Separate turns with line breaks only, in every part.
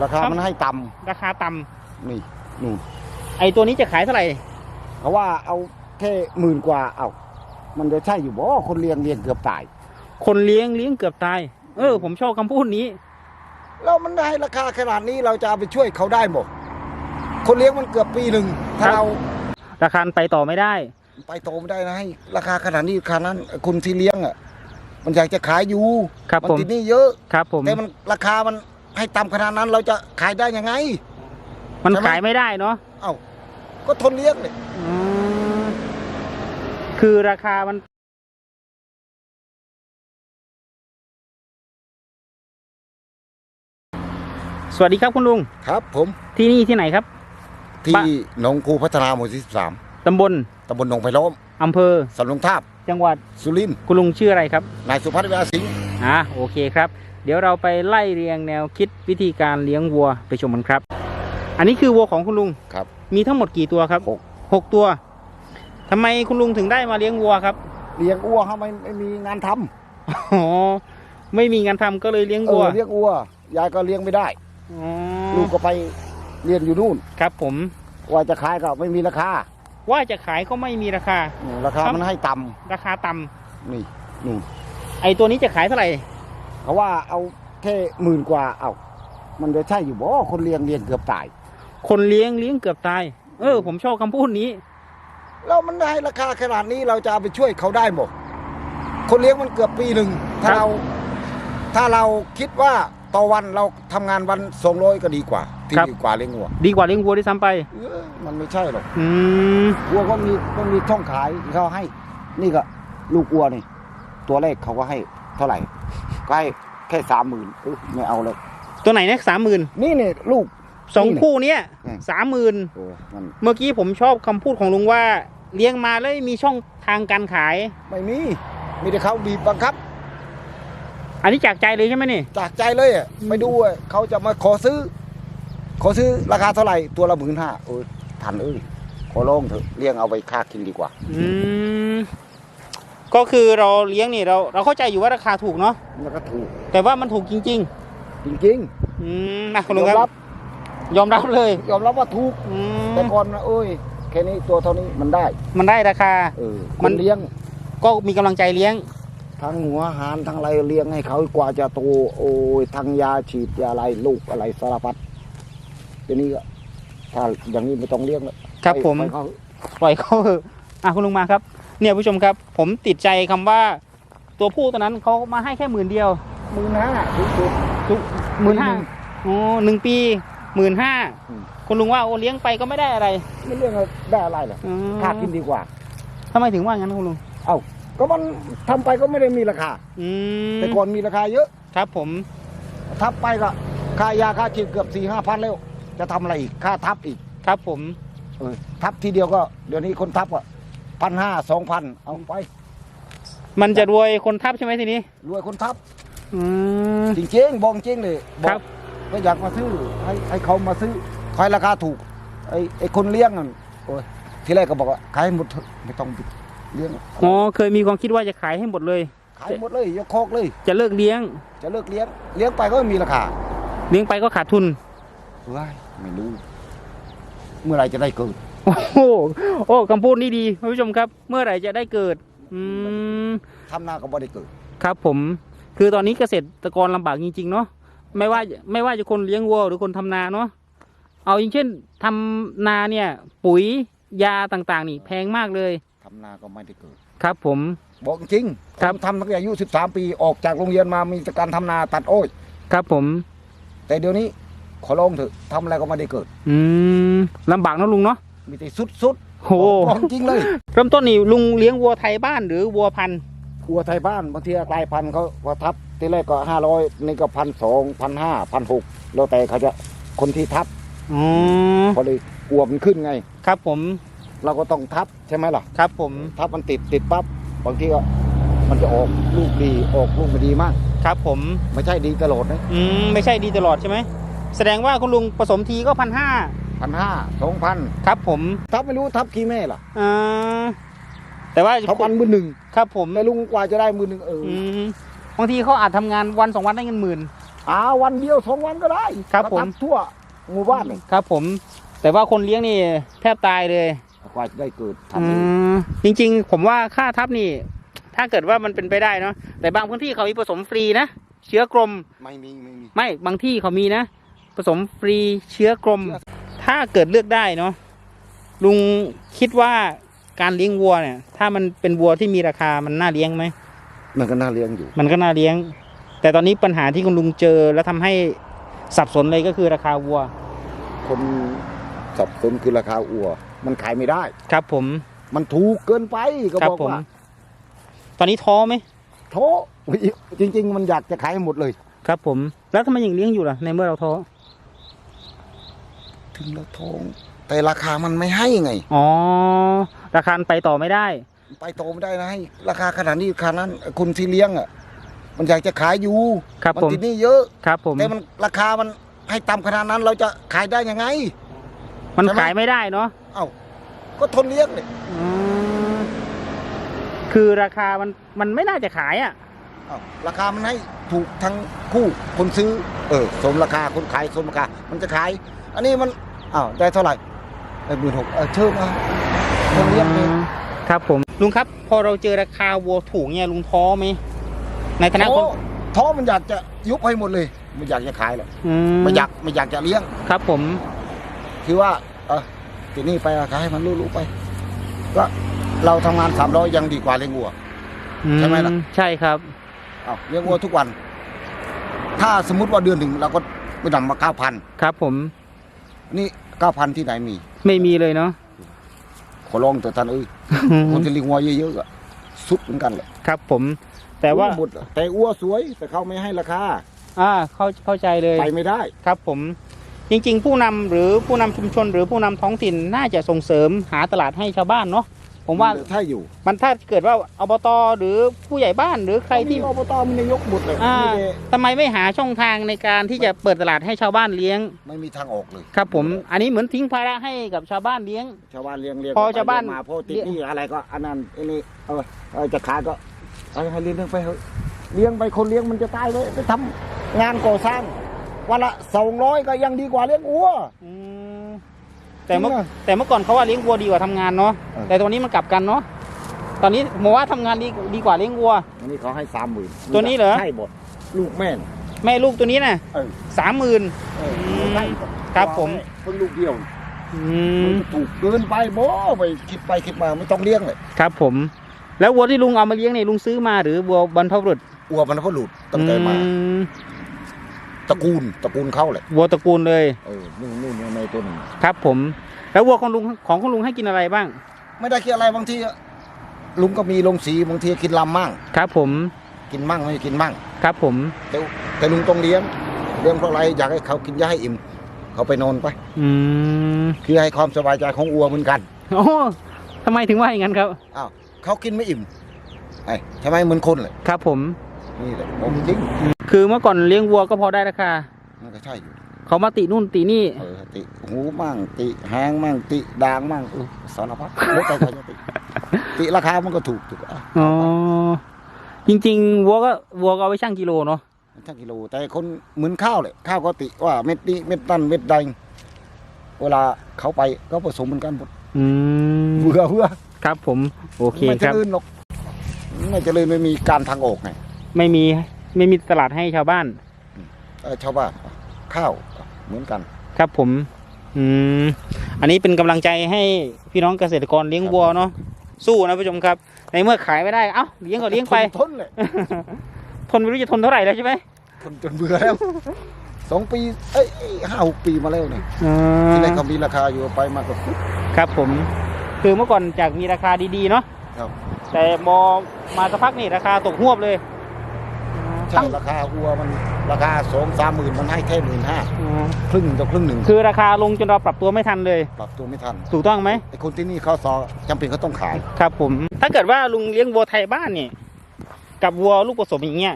ราคา
ครับ
มันให้ต่ำ
ราคาต่ำ
นี่นู่น
ไอตัวนี้จะขายเท่าไหร่
เขาว่าเอาแค่หมื่นกว่า เอามันจะใช่อยู่บ่คนเลี้ยงเลี้ยงเกือบตาย
คนเลี้ยงเลี้ยงเกือบตาย เออ ผมชอบคำพูดนี้
แล้วมันได้ราคาขนาดนี้เราจะเอาไปช่วยเขาได้หมดคนเลี้ยงมันเกือบปีหนึ่งถ้า
ครับ
เรา
ราคาไปต่อไม่ได้
ไปโตไม่ได้นะให้ราคาขนาดนี้ราคานั้นคนที่เลี้ยงอะมันอยากจะขายอยู่
ครับ
มั
ผม
ติดหนี่เยอะ
ครับผม
แต่มันราคามัน ให้ต่ำขนาดนั้นเราจะขายได้ยังไง
มัน
ใช่ไหม
ขายไม่ได้เนาะ
เอ้าก็ทนเลี้ยงเลย
อืมคือราคามันสวัสดีครับคุณลุง
ครับ ผม
ที่นี่ที่ไหนครับ
ที่
บ้าน
หนองคูพัฒนาหมู่ที่สิบสาม
ตำบล
ตำบลหนองไผ่ล้อม
อำเภอ
สำลงทาบ
จังหวัด
สุรินทร์
คุณลุงชื่ออะไรครับ
นายสุพัฒน์เวลาสิงห์
อ่าโอเคครับ เดี๋ยวเราไปไล่เรียงแนวคิดวิธีการเลี้ยงวัวไปชมกันครับ อันนี้คือวัวของคุณลุง
ครับ
มีทั้งหมดกี่ตัวครับ
หก
หกตัวทำไมคุณลุงถึงได้มาเลี้ยงวัวครับ
เลี้ยงอ้วเขาไม่ไม่มีงานทำ
อ๋อไม่มีงานทำก็เลยเลี้ยง
เอ
วัว
อเลี้ยงอ้วยายก็เลี้ยงไม่ได้
อ๋อ
ลูกก็ไปเรียนอยู่นู่น
ครับผม
ว่าจะขายก็ไม่มีราคา
ว่าจะขายก็ไม่มีราคา
อืมราคา
ครับ
มันให้ต่ำ
ราคาต่ำ
นี่นู่น
ไอตัวนี้จะขายเท่าไหร่
เขาว่าเอาแค่หมื่นกว่าเอา มันจะใช่อยู่บ่คนเลี้ยงเลี้ยงเกือบตาย
คนเลี้ยงเลี้ยงเกือบตาย เออ ผมชอบคำพูดนี้
แล้วมันได้ราคาขนาดนี้เราจะเอาไปช่วยเขาได้หมดคนเลี้ยงมันเกือบปีหนึ่งถ้า
ครับ
เรา ถ้าเราคิดว่าต่อวันเราทำงานวันสองร้อยก็ดีกว่า ที่ดีกว่าเลี้ยงวัว
ดีกว่าเลี้ยงวัวด้วยซ้ำไป
เอ้ยมันไม่ใช่หรอก
อืม
วัวก็มีก็มีช่องขายเขาให้ นี่ก็ลูกวัวนี่ ตัวเลขเขาก็ให้เท่าไหร่ ก็ให้แค่สามหมื่นไม่เอาเลย
ตัวไหนนะสามหมื่น
นี่เนี่ยลูก
สอง
นี่นะ
คู่เนี้ย
อืม
สามหมื่น
โอ้มัน
เมื่อกี้ผมชอบคำพูดของลุงว่า เลี้ยงมาแล้วมีช่องทางการขาย
ไม่มี มีแต่เขาบีบบังคับ
อันนี้จากใจเลยใช่ไหมนี่
จากใจเลยอะไปดูอะเขาจะมาขอซื้อ ขอซื้อราคาเท่าไหร่ตัวละหมื่นห้าโอ้ยทันเอ้ยขอร้องเถอะเลี้ยงเอาไปค่ากินดีกว่า
อืม ก็คือเราเลี้ยงนี่เราเราเข้าใจอยู่ว่าราคาถูกเนาะ
แล้วก็ถูก
แต่ว่ามันถูกจริง
จริง
ๆ อืมนะ
ๆ
คุณลุง
ยอม
ค
รั
รับบยอมรับเลย
ยอมรับว่าถูก
อืม
แต่ก่อนนะเอ้ยแค่นี้ตัวเท่านี้มันได้
มันได้ราคา
เออ
มั
มันน เลี้ยง
ก็มีกำลังใจเลี้ยง
ทั้งหัวอาหารทั้งอะไรเลี้ยงให้เขากว่าจะโตโอ้ยทั้งยาฉีดยาอะไรลูกอะไรสารพัดทีนี้ก็ถ้าอย่างนี้ไม่ต้องเลี้ยงแล้ว
ครับ
ไป
ผม
ไปเขา
ปล่อยเขาเถอะอะคุณลุงมาครับ เนี่ยผู้ชมครับ ผมติดใจคำว่าตัวผู้ตัวนั้นเขามาให้แค่หมื่นเดียว
หมื่นห้าถูกถูก
ทุกหมื่นห้า
ปีหนึ่ง
อ๋อหนึ่งปีหมื่นห้า
อืม
คุณลุงว่าโอเลี้ยงไปก็ไม่ได้อะไร
ไม่เรื่องได้อะไรหรอก
อืม
ค่ากินดีกว่า
ทำไมถึงว่างั้นคุณลุง
ก็มันทำไปก็ไม่ได้มีราคา
อืม
แต่ก่อนมีราคาเยอะ
ครับผม
ทับไปก็ค่ายาค่าฉีดเกือบสี่ห้าพันแล้ว จะทำอะไรอีกค่าทับอีก
ครับผม
เออทับทีเดียวก็เดี๋ยวนี้คนทับอะ พันห้าสองพันเอาไป
มันจะรวยคนทับใช่ไหมทีนี้
รวยคนทับ
อืม
จริงๆบอกจริงเลยบอ
ครั
ก
บ
ก็อยากมาซื้อให้ให้เขามาซื้อขายราคาถูกไอ้ไอ้คนเลี้ยงนั่นโอ้ยทีแรกก็บอกว่าขายหมดเถอะไม่ต้องเลี้ยง
อ๋อเคยมีความคิดว่าจะขายให้หมดเลย
ขายหมดเลยยกโคอกเลย
จะเลิกเลี้ยง
จะเลิกเลี้ยงเลี้ยงไปก็ไม่มีราคา
เลี้ยงไปก็ขาดทุน
เฮ้ยไม่รู้เมื่อไหรจะได้เกิด
โอ้โหโอ้คำพูดนี้ดีคุณผู้ชมครับ เมื่อไหร่จะได้เกิด อืม
ทำนาก็บ่ได้เกิด
ครับผม คือตอนนี้เกษตรกรลำบากจริง ๆ เนาะไม่ว่าไม่ว่าจะคนเลี้ยงวัวหรือคนทำนาเนาะเอาอย่างเช่นทำนาเนี่ย ปุ๋ยยาต่างๆ นี่แพงมากเลย
ทำนาก็ไม่ได้เกิด
ครับผม
บอกจริง
ครับ
ผมทำตั้งแต่อายุ 13 ปีออกจากโรงเรียนมามีแต่การทำนาตัดอ้อย
ครับผม
แต่เดี๋ยวนี้ขอร้องเถอะทำอะไรก็ไม่ได้เกิด
อืมลำบากเนอะลุงเนาะ
มีแต่สุดสุด
โอ้
บอกจริงเลย
เริ่มต้นนี่ลุงเลี้ยงวัวไทยบ้านหรือวัวพันธุ์
วัวไทยบ้านบางทีกลายพันธุ์เขาว่าทับทีแรกก็ห้าร้อยนี่ก็พันสองพันห้าพันหกแล้วแต่เขาจะคนที่ทับ
อ๋อ
พอเลยกลัวมันขึ้นไง
ครับผม
เราก็ต้องทับใช่ไหมล่ะ
ครับผม
ทับมันติดติดปั๊บบางทีก็มันจะออกลูกดีออกลูกไม่ดีมาก
ครับผม
ไม่ใช่ดีตลอดนะ
อืมไม่ใช่ดีตลอดใช่ไหมแสดงว่าคุณลุงผสมทีก็พันห้า
พันห้าสองพัน
ครับผม
ทับไม่รู้ทับกี่แม่ล่ะ
อ่าแต่ว่า
ทับวันมือหนึ่ง
ครับ ผม
แต่ลุงกว่าจะได้มือหนึ่งเอออ
อืมบางทีเขาอาจทำงานวันสองวันได้เงินหมื่น
อ่าวันเดียวสองวันก็ได้
ครับผม
ก็ทำทั่วหมู่บ้านเลย
ครับ ผม แต่ว่าคนเลี้ยงนี่แทบตายเลย
กว่าจะได้เกิด
อื
ทำเอง
มจริง ๆ ผมว่าค่าทับนี่ ถ้าเกิดว่ามันเป็นไปได้เนาะแต่บางพื้นที่เขามีผสมฟรีนะเชื้อกรม
ไม่มีไม่มี
ไม่บางที่เขามีนะผสมฟรีเชื้อกรม ถ้าเกิดเลือกได้เนาะลุงคิดว่าการเลี้ยงวัวเนี่ย ถ้ามันเป็นวัวที่มีราคามันน่าเลี้ยงไหม
มันก็น่าเลี้ยงอยู่
มันก็น่าเลี้ยง แต่ตอนนี้ปัญหาที่คุณลุงเจอแล้วทำให้สับสนเลยก็คือราคาวัว
คนสับสนคือราคาอัว มันขายไม่ได้
ครับผม
มันถูกเกินไปก็
ครับ
บอก
ผม
ว่า
ตอนนี้ท้อไหม
โถจริง ๆ มันอยากจะขายให้หมดเลย
ครับผม แล้วทำไมยังเลี้ยงอยู่ล่ะในเมื่อเราท้อ
ถึงแล้วทอง แต่ราคามันไม่ให้ไง
อ๋อ ราคาไปต่อไม่ได้
ไปโตไม่ได้นะให้ราคาขนาดนี้ราคานั้นคนที่เลี้ยงอะ มันอยากจะขายอยู่
ครับ
มัน
ผม
ติดหนี่เยอะ
ครับผม
แต่มันราคามันให้ต่ำขนาดนั้น เราจะขายได้ยังไง
มัน
ใช่ไหม
ขายไม่ได้เนาะ
เอ้าก็ทนเลี้ยงเลย
อืมคือราคามันมันไม่น่าจะขายอะ
เอ้า ราคามันให้ถูกทั้งคู่คนซื้อ เออสมราคาคนขายสมราคา มันจะขาย อันนี้มันอ้าวได้เท่าไหร่ไอ้หมื่นหกเออเชิญมาทนเลี้ยงเอง
ครับผมลุงครับ พอเราเจอราคาวัวถูกเนี่ยลุงท้อไหมในฐานะค
ท้
น
อท้อมันอยากจะยุบให้หมดเลยไม่อยากจะขายหรอก
อื
ไม่อยากไม่อยากจะเลี้ยง
ครับ ผม
คือว่า เออทีนี้ไปราคาให้มันรู้ๆไป ก็เราทำงานสามร้อยยังดีกว่าเลี้ยงวัวใช่ไหมล่ะ
อืใช่ครับ
เอาเลี้ยงวัวทุกวัน ถ้าสมมติว่าเดือนหนึ่งเราก็ไปนำมาเก้าพัน
ครับผม
นี่เก้าพันที่ไหนมี
ไม่มีเลยเนาะ
ขอร้องเถอะท่านเอ้ยคนที่เลี้ยงวัวเยอะๆอะสุดเหมือนกันแหละ
ครับผม แต่ว่า
หมดอะแต่วัวสวย แต่เขาไม่ให้ราคา
อ่าเข้าเข้าใจเลย
ไปไม่ได้
ครับผมจริง ๆ ผู้นำหรือผู้นำชุมชน หรือผู้นำท้องถิ่นน่าจะส่งเสริมหาตลาดให้ชาวบ้านเนาะ ผมว่า
ถ้าอยู่
มันถ้าเกิดว่าอบตหรือผู้ใหญ่บ้านหรือใครที่
มีอบตมีนายกหมดเลย
อ่า
มีแต่
ทำไมไม่หาช่องทางในการที่จะเปิดตลาดให้ชาวบ้านเลี้ยง
ไม่มีทางออกเลย
ครับ ผมอันนี้เหมือนทิ้งภาระให้กับชาวบ้านเลี้ยง
ชาวบ้านเลี้ยงเลี้ยง
พอชาวบ้าน
ไปเลี้ยงมาพอติดหนี่อะไรก็อันนั้นไอ้นี่เออเออจะขายก็เอาให้เลี้ยงไปเถอะเลี้ยงไปคนเลี้ยงมันจะตายเลยไปทำงานก่อสร้างวันละสองร้อยก็ยังดีกว่าเลี้ยงวัว
อืม แต่เมื่อ
จริงเหรอ
แต่เมื่อก่อนเขาว่าเลี้ยงวัวดีกว่าทำงานเนาะ
เออ
แต่ตอนนี้มันกลับกันเนาะตอนนี้หมอว่าทำงานดีดีกว่าเลี้ยงวัว
อันนี้เขาให้สามหมื่น
ตัวนี้เหรอ
ใช่หมดลูกแม่น
แม่ลูกตัวนี้นะ
เออ
สามหมื่น
เออ
ม
ใช่หด
ครับผม
เพิ่งลูกเดียว
อื
มัน
ม
ก็ถูกเกินไปบ่ไปคิดไปคิดมาไม่ต้องเลี้ยงเลย
ครับผม แล้ววัวที่ลุงเอามาเลี้ยงเนี่ยลุงซื้อมาหรือวัวบรรพบุรุษ
วัวมันก็หลุดตั้งแต่มา
อืม
ตระกูลตระกูลเข้าเลย
วัวตระกูลเลย
เออนู่นนู่นในตัวหนึ่ง
ครับผม แล้ววัวของลุงของคุณลุงให้กินอะไรบ้าง
ไม่ได้คิดอะไรบางทีอะลุงก็มีลงสีบางทีกินลำมั่ง
ครับผม
กินมั่งไม่กินมั่ง
ครับผม
แต่แต่ลุงต้องเลี้ยงเลี้ยงเพราะอะไรอยากให้เขากินยาให้อิ่มเขาไปนอนไป
อืม
คือให้ความสบายใจของวัวเหมือนกัน
โอ้ทำไมถึงว่าอย่างนั้นครับ
อ้าวเขากินไม่อิ่มไอ้ใช่ไหมเหมือนคนเลย
ครับผม
นี่แหละผมจริง
คือเมื่อก่อนเลี้ยงวัวก็พอได้ราคา
มันก็ใช่อยู่
เขามาตินู่นตินี่
เออติหูมั่งติแหงมั่งติด่างมั่งเออสารพัดแล้วแต่ใครจะติติราคามันก็ถูกถูกอะ
อ๋อจริงๆวัวก็วัวก็เอาไว้ชั่งกิโลเนาะ
ทั้งกิโล แต่คนเหมือนข้าวเลยข้าวก็ติว่าเม็ดนี้เม็ดนั่นเม็ดใดเวลาเขาไปก็ผสมเหมือนกันหมด
อืม
เบื่อเบื่อ
ครับผมโอเค
ไม่
ค
เจ
รับ
ริญหรอกไม่เจริญไม่มีการทางออกไง
ไม่มีไม่มีตลาดให้ชาวบ้าน
เออชาวบ้านข้าวเหมือนกัน
ครับผม อืม อันนี้เป็นกำลังใจให้พี่น้องเกษตรกรเลี้ยงวัวเนาะ สู้นะผู้ชมครับ ในเมื่อขายไม่ได้ เอ้าเลี้ยงก็เลี้ยงไป
ทน ทนเลย
ทนไม่รู้จะทนเท่าไหร่แล้วใช่ไหม
ทนจนเบื่อแล้วสองปีเอ้ยห้าหกปีมาแล้วเนี่ย
อ่
ที่แรกาเขามีราคาอยู่ไปมาก็ฟุ๊บ
ครับผม คือเมื่อก่อนจากมีราคาดีๆเนาะ
ครับ
แต่มอมาสักพักนี่ราคาตกหวบเลย
ใช่ราคาวัวมันราคาสองสามหมื่นมันให้แค่หมื่นห้า
อืม
ครึ่งต่อครึ่งหนึ่ง
คือราคาลงจนเราปรับตัวไม่ทันเลย
ปรับตัวไม่ทัน
ถูกต้องไหม
ไอ้คนที่นี่เขาซอจำเป็นเขาต้องขาย
ครับผม ถ้าเกิดว่าลุงเลี้ยงวัวไทยบ้านเนี่ยกับวัวลูกผสมอย่างเงี้ย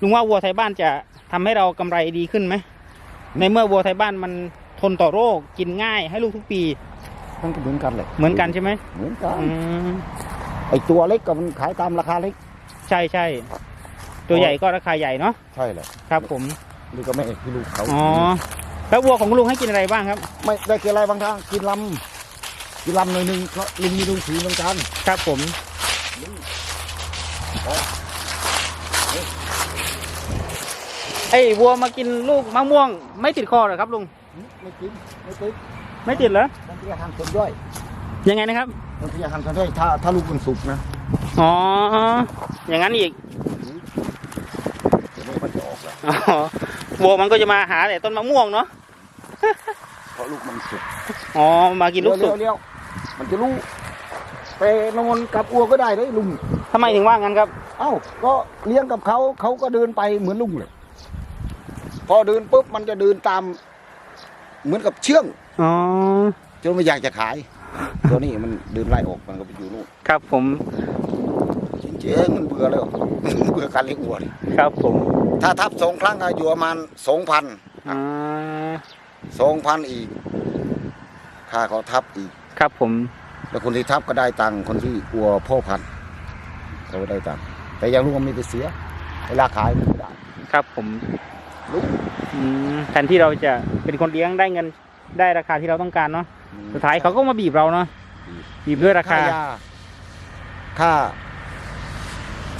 ลุงว่าวัวไทยบ้านจะทำให้เรากำไรดีขึ้นไหมในเมื่อวัวไทยบ้านมันทนต่อโรคกินง่ายให้ลูกทุกปี
มันก็เหมือนกันเลย
เหมือนกันใช่ไหม
เหมือนกัน
อืม
ไอ้ตัวเล็กก็มันขายตามราคาเล็ก
ใช่ใช่ ตัวใหญ่ก็ราคาใหญ่เนาะ
ใช่เลย
ครับผม
นี่ก็แม่ที่ลูกเขา
อ๋อแล้ววัวของลุงให้กินอะไรบ้างครับ
ไม่ได้กินอะไรบางทางกินลำกินลำหน่อยหนึ่งก็ลุงมีลุงถือเหมือนกัน
ครับผมไอ้วัวมากินลูกมะม่วง ไม่ติดคอเหรอครับลุง
ไม่กินไม่ติด
ไม่ติดเหรอ
มันจะหันส่วนย่อย
ยังไงนะครับ
มันจะหันส่วนย่อยถ้าถ้าลูกมันสุกนะ
อ๋ออย่างนั้นอีก
เดี๋ยวมันจะ ออกแล้ว
อ๋อวัวมันก็จะมาหาแต่ต้นมะม่วงเนาะ
เพราะลูกมันสุก
อ๋อมากินลูกสุก
เลี้ยวๆมันจะรู้ไปนอนกับอัวก็ได้เลยลุง
ทำไมถึงว่างั้นครับ
เอ้าก็เลี้ยงกับเขาเขาก็เดินไปเหมือนลุงเลยพอเดินปุ๊บมันจะเดินตาม เหมือนกับเชื่อง
อ๋อ
จนไม่อยากจะขาย ตัวนี้มันเดินไล่ออกมันก็ไปอยู่นู่น
ครับผม
จริงๆมันเบื่อแล้วเบื่อการเลี้ยงวัวนี่
ครับผม
ถ้าทับสองครั้งก็อยู่ประมาณสองพัน
อ่า
สองพันอีก ค่าเขาทับอีก
ครับผม
แล้วคนที่ทับก็ได้ตังค์คนที่กลัวพ่อพันธุ์เขาก็ได้ตังค์แต่อยังรู้ว่ามีแต่เสีย เวลาขายมันไม่ได้
ครับผม
ลุก
อืมแทนที่เราจะเป็นคนเลี้ยงได้เงินได้ราคาที่เราต้องการเนาะสุดท้ายเขาก็มาบีบเราเนาะบีบด้วยราคา
ค่ายาค่า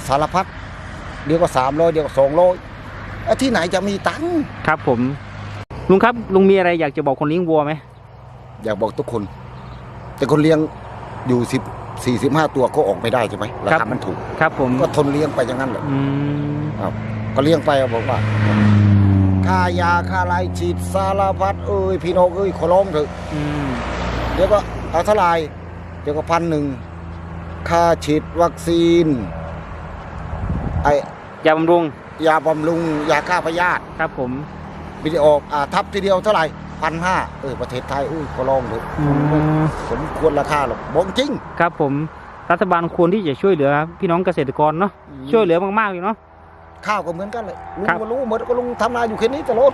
สารพัดเดี๋ยวก็สามร้อยเดี๋ยวก็สองร้อย ที่ไหนจะมีตังค์
ครับผม ลุงครับ ลุงมีอะไรอยากจะบอกคนเลี้ยงวัวไหม
อยากบอกทุกคน แต่คนเลี้ยงอยู่สิบสี่สิบห้าตัวก็ออกไม่ได้ใช่ไหมราคามันถูก
ครับ ผม
ก็ทนเลี้ยงไปอย่างนั้นแหละ
อืม
ก็เลี้ยงไปอะบอกว่าค่ายาค่าอะไรฉีดสารพัดเอ้ยพี่น้องเอ้ยขอร้องเถอะ
อืม
เดี๋ยวก็เอาเท่าไหร่เดี๋ยวก็พันหนึ่งค่าฉีดวัคซีนไอยา
บำรุง
ยาบำรุงยาฆ่าพยาธิ
ครับผม
วิดีโออกอ่าทับทีเดียวเท่าไหร่พันห้าเออประเทศไทยอุ้ยขอร้องเถอะ
อืม
สมควรราคาหรอกบอกจริง
ครับผมรัฐบาลควรที่จะช่วยเหลือพี่น้องเกษตรกรเนาะช่วยเหลือมากๆเลยเนาะ
ข้าวก็เหมือนกันเลยลุง
ครับ
ก็รู้หมดก็ลุงทำนาอยู่แค่นี้ตลอด